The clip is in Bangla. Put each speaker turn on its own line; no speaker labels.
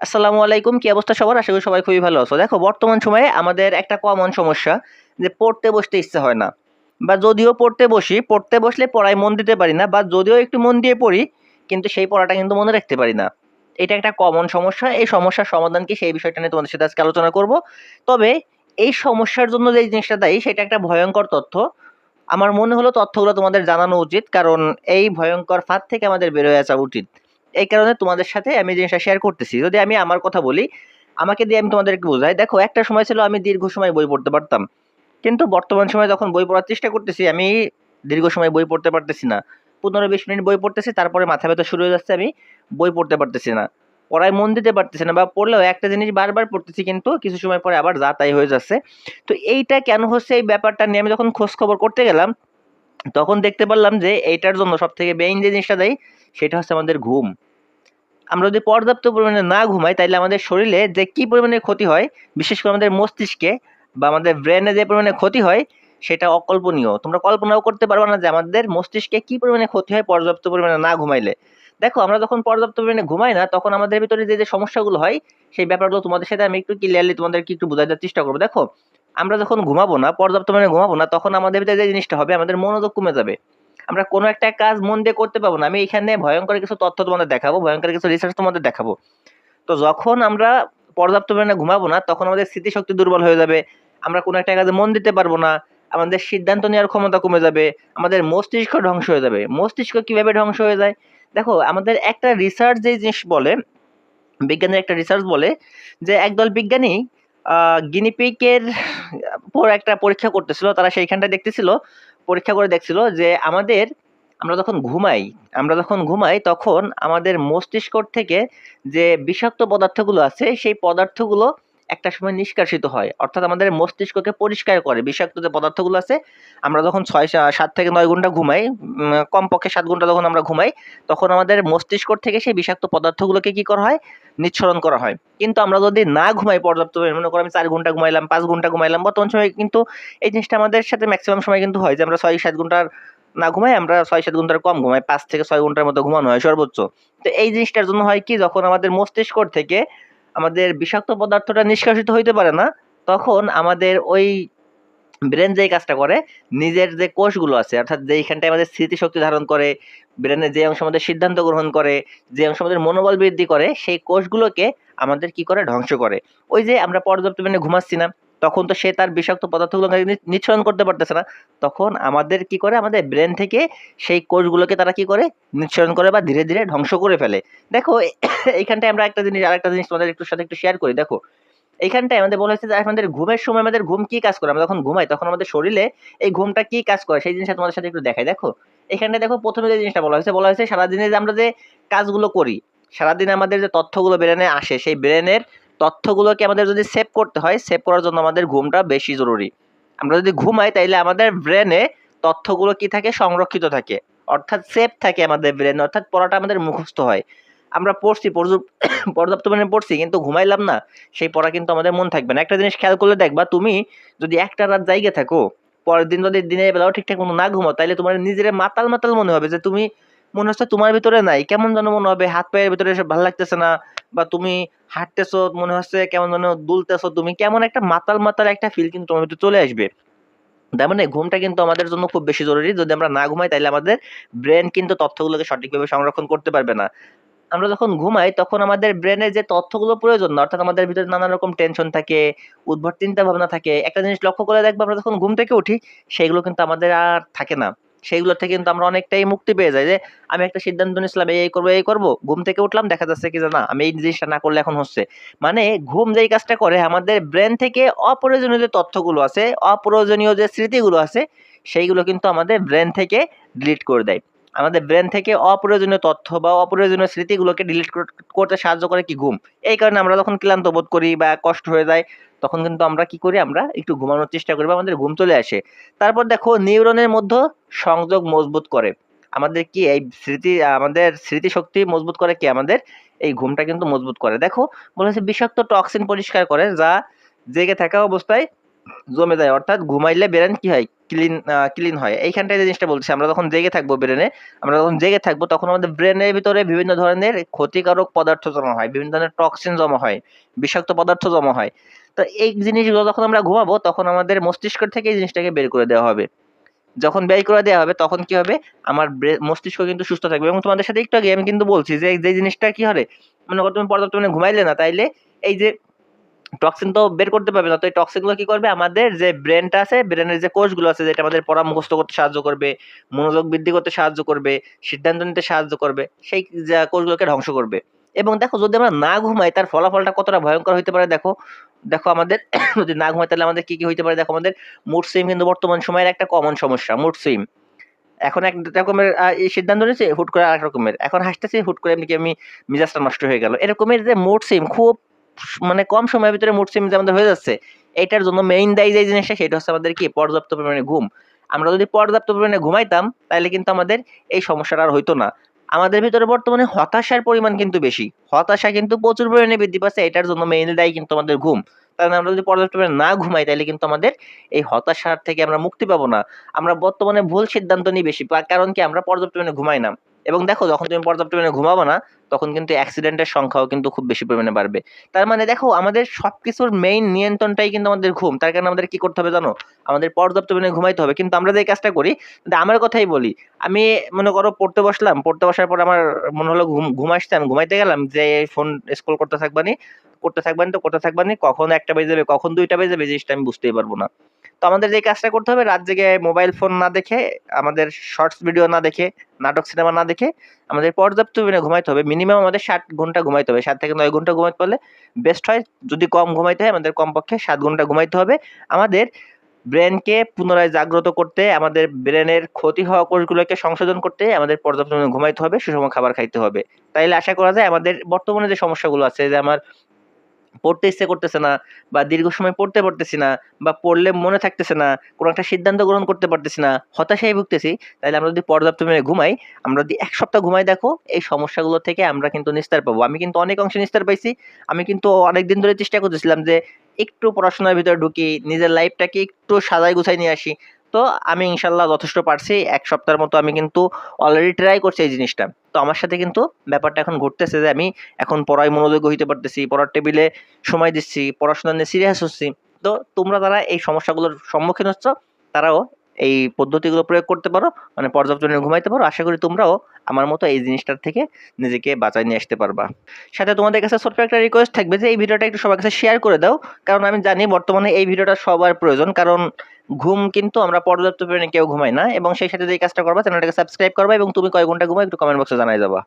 আসসালামু আলাইকুম, কি অবস্থা সবার? আশা করি সবাই খুবই ভালো আছো। দেখো, বর্তমান সময়ে আমাদের একটা কমন সমস্যা যে পড়তে বসতে ইচ্ছে হয় না। বা যদিও পড়তে বসি, পড়তে বসলে পড়ায় মন দিতে পারি না, বা যদিও একটু মন দিয়ে পড়ি, কিন্তু সেই পড়াটা কিন্তু মনে রাখতে পারি না। এটা একটা কমন সমস্যা। এই সমস্যার সমাধান কি সেই বিষয়টা নিয়ে তোমাদের সাথে আজকে আলোচনা করব। তবে এই সমস্যার জন্য যে জিনিসটা দায়ী, সেটা একটা ভয়ঙ্কর তথ্য। আমার মনে হলো তথ্যগুলো তোমাদের জানানো উচিত, কারণ এই ভয়ঙ্কর ফাঁদ থেকে আমাদের বেরোয় আসা উচিত। এই কারণে তোমাদের সাথে আমি জিনিসটা শেয়ার করতেছি। যদি আমি আমার কথা বলি, আমাকে দিয়ে আমি তোমাদেরকে বোঝাই। দেখো, একটা সময় ছিল আমি দীর্ঘ সময় বই পড়তে পারতাম। কিন্তু বর্তমান সময়ে যখন বই পড়ার চেষ্টা করতেছি, আমি দীর্ঘ সময় বই পড়তে পারতেছি না। পনেরো বিশ মিনিট বই পড়তেছি, তারপরে মাথা ব্যথা শুরু হয়ে যাচ্ছে, আমি বই পড়তে পারতেছি না। পড়ায় মন দিতে পারতেছি না বা পড়লেও একটা জিনিস বারবার পড়তেছি, কিন্তু কিছু সময় পরে আবার যা তাই হয়ে যাচ্ছে। তো এইটা কেন হচ্ছে, এই ব্যাপারটা নিয়ে আমি যখন খোঁজ খবর করতে গেলাম, তখন দেখতে পারলাম যে এইটার জন্য সব থেকে মেইন যে জিনিসটা দেয় সেটা হচ্ছে আমাদের ঘুম। আমরা যদি পর্যাপ্ত পরিমাণে না ঘুমাই তাহলে আমাদের শরীরে যে কি পরিমাণে ক্ষতি হয়, বিশেষ করে আমাদের মস্তিষ্কে বা আমাদের ব্রেনে যে পরিমাণে ক্ষতি হয়, সেটা অকল্পনীয়। তোমরা কল্পনাও করতে পারবে না যে আমাদের মস্তিষ্কে কি পরিমাণে ক্ষতি হয় পর্যাপ্ত পরিমাণে না ঘুমাইলে। দেখো, আমরা যখন পর্যাপ্ত পরিমাণে ঘুমাই না, তখন আমাদের ভিতরে যে যে সমস্যাগুলো হয়, সেই ব্যাপারগুলো তোমাদের সাথে আমি একটু ক্লিয়ারলি তোমাদেরকে একটু বোঝাতে চেষ্টা করব। দেখো, আমরা যখন ঘুমাবো না, পর্যাপ্ত পরিমাণে ঘুমাবো না, তখন আমাদের ভিতরে যে জিনিসটা হবে, আমাদের মনোযোগ কমে যাবে। আমরা কোনো একটা কাজ মন দিয়ে করতে পারব না। আমি এখানে ভয়ঙ্কর কিছু তথ্য তোমাদের দেখাবো, ভয়ঙ্কর কিছু রিসার্চ তোমাদের দেখাবো। তো যখন আমরা পর্যাপ্ত পরিমাণে ঘুমাবো না, তখন আমাদের স্মৃতিশক্তি দুর্বল হয়ে যাবে, আমরা কোনো একটা কাজে মন দিতে পারব না, আমাদের সিদ্ধান্ত নেওয়ার ক্ষমতা কমে যাবে, আমাদের মস্তিষ্ক ধ্বংস হয়ে যাবে। মস্তিষ্ক কীভাবে ধ্বংস হয়ে যায়? দেখো, আমাদের একটা রিসার্চ যে জিনিস বলে, বিজ্ঞানের একটা রিসার্চ বলে যে একদল বিজ্ঞানী গিনিপিকের পর একটা পরীক্ষা করতেছিল, তারা সেইখানটা দেখতেছিল পরীক্ষা করে দেখছিল যে আমাদের, আমরা যখন ঘুমাই, আমরা যখন ঘুমাই তখন আমাদের মস্তিষ্ক থেকে যে বিষাক্ত পদার্থগুলো আছে, সেই পদার্থগুলো একটা সময় নিষ্কাশিত হয়। অর্থাৎ আমাদের মস্তিষ্ককে পরিষ্কার করে। বিষাক্ত যে পদার্থগুলো আছে, আমরা যখন ছয় সাত থেকে নয় ঘণ্টা ঘুমাই কমপক্ষে সাত ঘণ্টা যখন আমরা ঘুমাই, তখন আমাদের মস্তিষ্ক থেকে সেই বিষাক্ত পদার্থগুলোকে কি করা হয়? নিঃসরণ করা হয়। কিন্তু আমরা যদি না ঘুমাই পর্যাপ্ত মনে করো আমি চার ঘণ্টা ঘুমাইলাম, পাঁচ ঘণ্টা ঘুমাইলাম বর্তমান সময় কিন্তু এই জিনিসটা আমাদের সাথে ম্যাক্সিমাম সময় কিন্তু হয় যে আমরা ছয় সাত ঘণ্টার না ঘুমাই, আমরা ছয় সাত ঘণ্টার কম ঘুমাই, পাঁচ থেকে ছয় ঘণ্টার মতো ঘুমানো হয় সর্বোচ্চ। তো এই জিনিসটার জন্য হয় কি, যখন আমাদের মস্তিষ্ক থেকে আমাদের বিষাক্ত পদার্থটা নিষ্কাশিত হইতে পারে না, তখন আমাদের ওই ব্রেন যেই কাজটা করে, নিজের যে কোষগুলো আছে, অর্থাৎ যেইখানটায় আমাদের স্মৃতিশক্তি ধারণ করে ব্রেনের যে অংশ আমাদের সিদ্ধান্ত গ্রহণ করে, যে অংশ আমাদের মনোবল বৃদ্ধি করে, সেই কোষগুলোকে আমাদের কি করে? ধ্বংস করে। ওই যে আমরা পর্যাপ্ত পরিমাণে ঘুমাচ্ছি না, তখন তো সে তার বিষাক্ত পদার্থগুলোকে নি- নিঃসরণ করতে পারতেছে না। তখন আমাদের কি করে? আমাদের ব্রেন থেকে সেই কোষগুলোকে তারা কি করে? নিঃসরণ করে বা ধীরে ধীরে ধ্বংস করে ফেলে। দেখো, এইখানটায় আমরা একটা জিনিস, আরেকটা জিনিস তোমাদের একটু সাথে একটু শেয়ার করি। দেখো, এইখানটায় আমাদের বলা হয়েছে যে আমাদের ঘুমের সময় আমাদের ঘুম কি কাজ করে? আমরা যখন ঘুমাই, তখন আমাদের শরীরে এই ঘুমটা কি কাজ করে? সেই জিনিসটা তোমাদের সাথে একটু দেখাই। দেখো এখানটায় দেখো প্রথমে যে জিনিসটা বলা হয়েছে বলা হয়েছে সারাদিনে যে আমরা যে কাজগুলো করি, সারাদিন আমাদের যে তথ্যগুলো ব্রেনে আসে, সেই ব্রেনের তথ্যগুলোকে আমাদের যদি সেভ করতে হয়, সেভ করার জন্য আমাদের ঘুমটা বেশি জরুরি। আমরা যদি ঘুমাই, তাইলে আমাদের ব্রেনে তথ্যগুলো কি থাকে? সংরক্ষিত থাকে। অর্থাৎ সেভ থাকে আমাদের ব্রেনে, অর্থাৎ পড়াটা আমাদের মুখস্থ হয়। আমরা পড়ছি পর্যাপ্ত পরিমাণে পড়ছি, কিন্তু ঘুমাইলাম না, সেই পড়া কিন্তু আমাদের মন থাকবে না। একটা জিনিস খেয়াল করলে দেখবা, তুমি যদি একটা রাত জায়গা থাকো পরের দিন যদি দিনের বেলাও ঠিকঠাক মতো না ঘুমো তাহলে তোমার নিজের মাতাল মাতাল মনে হবে যে তুমি মনে হচ্ছে তোমার ভিতরে নাই। কেমন যেন মনে হবে হাত পায়ের ভিতরে এসে ভালো লাগতেছে না বা তুমি হাঁটতেছো, মনে হচ্ছে কেমন যেন দুলতেছো, তুমি কেমন একটা মাতাল মাতাল একটা ফিল কিন্তু তোমার ভিতরে চলে আসবে। তার মানে ঘুমটা কিন্তু আমাদের জন্য খুব বেশি জরুরি। যদি আমরা না ঘুমাই তাহলে আমাদের ব্রেন কিন্তু তথ্যগুলোকে সঠিকভাবে সংরক্ষণ করতে পারবে না। আমরা যখন ঘুমাই, তখন আমাদের ব্রেনে যে তথ্যগুলো প্রয়োজন না, অর্থাৎ আমাদের ভিতরে নানা রকম টেনশন থাকে, উদ্ভট চিন্তা ভাবনা থাকে, একটা জিনিস লক্ষ্য করে দেখব আমরা যখন ঘুম থেকে উঠি, সেইগুলো কিন্তু আমাদের আর থাকে না। সেইগুলো থেকে কিন্তু আমরা অনেকটাই মুক্তি পেয়ে যাই যে, আমি একটা সিদ্ধান্ত নিয়েছিলাম, এই করব এই করব, ঘুম থেকে উঠলাম, দেখা যাচ্ছে কি যে না, আমি এই জিনিসটা না করলে এখন হচ্ছে। মানে ঘুম যেই কাজটা করে, আমাদের ব্রেন থেকে অপ্রয়োজনীয় যে তথ্যগুলো আছে, অপ্রয়োজনীয় যে স্মৃতিগুলো আছে, সেইগুলো কিন্তু আমাদের ব্রেন থেকে ডিলিট করে দেয়। আমাদের ব্রেন থেকে অপ্রয়োজনীয় তথ্য বা অপ্রয়োজনীয় স্মৃতিগুলোকে ডিলিট করতে সাহায্য করে কি ঘুম? এই কারণে আমরা যখন ক্লান্ত বোধ করি বা কষ্ট হয়ে যায়, তখন কিন্তু আমরা কি করি? আমরা একটু ঘুমানোর চেষ্টা করি বা আমাদের ঘুম চলে আসে। তারপর দেখো নিউরনের মধ্যে সংযোগ মজবুত করে। আমাদের কি এই স্মৃতি, আমাদের স্মৃতিশক্তি মজবুত করে কি? আমাদের এই ঘুমটা কিন্তু মজবুত করে। দেখো, বলেছে বিষাক্ত টক্সিন পরিষ্কার করে, যা জেগে থাকা অবস্থায় জমে যায়, অর্থাৎ ঘুমাইলে ব্রেন কি হয়? ক্লিন ক্লিন হয়। এইখানটায় যে জিনিসটা বলছি, আমরা যখন জেগে থাকব ব্রেনে, আমরা যখন জেগে থাকব, তখন আমাদের ব্রেনের ভিতরে বিভিন্ন ধরনের ক্ষতিকারক পদার্থ জমা হয়, বিভিন্ন ধরনের টক্সিন জমা হয়, বিষাক্ত পদার্থ জমা হয়। তো এই জিনিসগুলো যখন আমরা ঘুমাবো, তখন আমাদের মস্তিষ্ক থেকে এই জিনিসটাকে বের করে দেওয়া হবে। যখন ব্যয় করে দেওয়া হবে, তখন কি হবে? আমার মস্তিষ্ক কিন্তু সুস্থ থাকবে। এবং তোমাদের সাথে একটু আগে আমি কিন্তু বলছি যে যে জিনিসটা কি হবে? মনে করো তুমি পর্যাপ্ত পরিমাণে ঘুমাইলে না, তাইলে এই যে টক্সিন তো বের করতে পারবে না। তো এই টক্সিনগুলো কি করবে? আমাদের যে ব্রেনটা আছে ব্রেনের যে কোষগুলো আছে, যেটা আমাদের পড়া মুখস্থ করতে সাহায্য করবে, মনোযোগ বৃদ্ধি করতে সাহায্য করবে, সিদ্ধান্ত নিতে সাহায্য করবে, সেই কোষগুলোকে ধ্বংস করবে। এবং দেখো, যদি আমরা না ঘুমাই, তার ফলাফলটা কতটা ভয়ঙ্কর হইতে পারে দেখো। দেখো আমাদের, যদি না ঘুমাই, তাহলে আমাদের কি কি হইতে পারে? দেখো আমাদের মুড সুইং কিন্তু বর্তমান সময়ের একটা কমন সমস্যা মুড সুইং এখন এক রকমের সিদ্ধান্ত নিয়েছে, হুট করে আরেক রকমের। এখন হাসতেছি, হুট করে এমনি কি আমি মিজাজটা নষ্ট হয়ে গেল। এরকমের যে মুড সুইং খুব মানে কম সময়ের ভিতরে মুড সুইং আমাদের হয়ে যাচ্ছে। এটার জন্য মেইন দায়ী যে জিনিসটা সেটা হচ্ছে আমাদের কি? পর্যাপ্ত পরিমাণে ঘুম। আমরা যদি পর্যাপ্ত পরিমাণে ঘুমাইতাম, তাহলে কিন্তু আমাদের এই সমস্যাটা আর হইতো না। আমাদের ভিতরে বর্তমানে হতাশার পরিমাণ কিন্তু বেশি। হতাশা কিন্তু প্রচুর পরিমাণে বৃদ্ধি পাচ্ছে, এটার জন্য মেইন দায়ী কিন্তু আমাদের ঘুম। কারণ আমরা যদি পর্যাপ্ত পরিমাণে না ঘুমাই, তাহলে কিন্তু আমাদের এই হতাশার থেকে আমরা মুক্তি পাবো না। আমরা বর্তমানে ভুল সিদ্ধান্ত নিই বেশি কারণ কি? আমরা পর্যাপ্ত পরিমাণে ঘুমাই না। এবং দেখো, যখন তুমি পর্যাপ্ত পরিমাণে ঘুমাবো না, তখন কিন্তু অ্যাক্সিডেন্টের সংখ্যাও কিন্তু খুব বেশি পরিমাণে বাড়বে। তার মানে দেখো, আমাদের সব কিছুর মেইন নিয়ন্ত্রণটাই কিন্তু আমাদের ঘুম। তার কারণে আমাদের কি করতে হবে জানো? আমাদের পর্যাপ্ত পরিমাণে ঘুমাইতে হবে। কিন্তু আমরা যে কাজটা করি আমার কথাই বলি, আমি মনে করো পড়তে বসলাম, পড়তে বসার পর আমার মনে হলো ঘুম ঘুম আসছে, আমি ঘুমাইতে গেলাম, যে ফোন স্ক্রল করতে থাকবানি করতে থাকবানি তো করতে থাকবানি, কখন একটা বেজে যাবে, কখন দুইটা বেজে যাবে, জিনিসটা আমি বুঝতেই পারব না। তো আমাদের যে কাজটা করতে হবে, রাত জেগে মোবাইল ফোন না দেখে, আমাদের শর্টস ভিডিও না দেখে, নাটক সিনেমা না দেখে, আমাদের পর্যাপ্ত পরিমাণে ঘুমাইতে হবে। মিনিমাম আমাদের ষাট ঘণ্টা ঘুমাইতে হবে। সাত থেকে নয় ঘণ্টা ঘুমাইতে পারলে বেস্ট হয়, যদি কম ঘুমাইতে হয় আমাদের কমপক্ষে সাত ঘণ্টা ঘুমাইতে হবে। আমাদের ব্রেনকে পুনরায় জাগ্রত করতে, আমাদের ব্রেনের ক্ষতি হওয়া কোষগুলোকে সংশোধন করতে আমাদের পর্যাপ্ত ঘুমাইতে হবে, সুষম খাবার খাইতে হবে। তাইলে আশা করা যায় আমাদের বর্তমানে যে সমস্যাগুলো আছে, যে আমার পড়তে ইচ্ছে করতেছে না বা দীর্ঘ সময় পড়তে পারতেছি না বা পড়লে মনে থাকতেছে না, কোনো একটা সিদ্ধান্ত গ্রহণ করতে পারতেছি না, হতাশায় ভুগতেছি তাহলে আমরা যদি পর্যাপ্ত পরিমাণে ঘুমাই, আমরা যদি এক সপ্তাহ ঘুমাই দেখো, এই সমস্যাগুলো থেকে আমরা কিন্তু নিস্তার পাবো। আমি কিন্তু অনেক অংশে নিস্তার পাইছি, আমি কিন্তু অনেক দিন ধরে চেষ্টা করতেছিলাম যে একটু পড়াশোনার ভিতরে ঢুকি, নিজের লাইফটাকে একটু সাজাই গুছাই নিয়ে আসি তো আমি ইনশাল্লাহ যথেষ্ট পারছি। এক সপ্তাহের মতো আমি কিন্তু অলরেডি ট্রাই করছি এই জিনিসটা। তো আমার সাথে কিন্তু ব্যাপারটা এখন ঘটতেছে যে আমি এখন পড়ায় মনোযোগ হইতে পারতেছি, পড়ার টেবিলে সময় দিচ্ছি, পড়াশোনা নিয়ে সিরিয়াস হচ্ছি। তো তোমরা যারা এই সমস্যাগুলোর সম্মুখীন হচ্ছ, তারাও এই পদ্ধতিগুলো প্রয়োগ করতে পারো মানে পর্যাপ্ত ঘুমাইতে পারো। আশা করি তোমরাও আমার মতো এই জিনিসটার থেকে নিজেকে বাঁচায় নিয়ে আসতে পারবা। সাথে তোমাদের কাছে ছোট্ট একটা রিকোয়েস্ট থাকবে যে, এই ভিডিওটা একটু সবার কাছে শেয়ার করে দাও। কারণ আমি জানি বর্তমানে এই ভিডিওটা সবার প্রয়োজন। কারণ ঘুম কিন্তু আমরা পর্যাপ্ত পরিমাণে কেউ ঘুমাই না এবং সেই সাথে যে কাজটা করবা চ্যানেলটাকে সাবস্ক্রাইব করবা এবং তুমি কয় ঘণ্টা ঘুমাও একটু কমেন্ট বক্সে জানাই যাবা।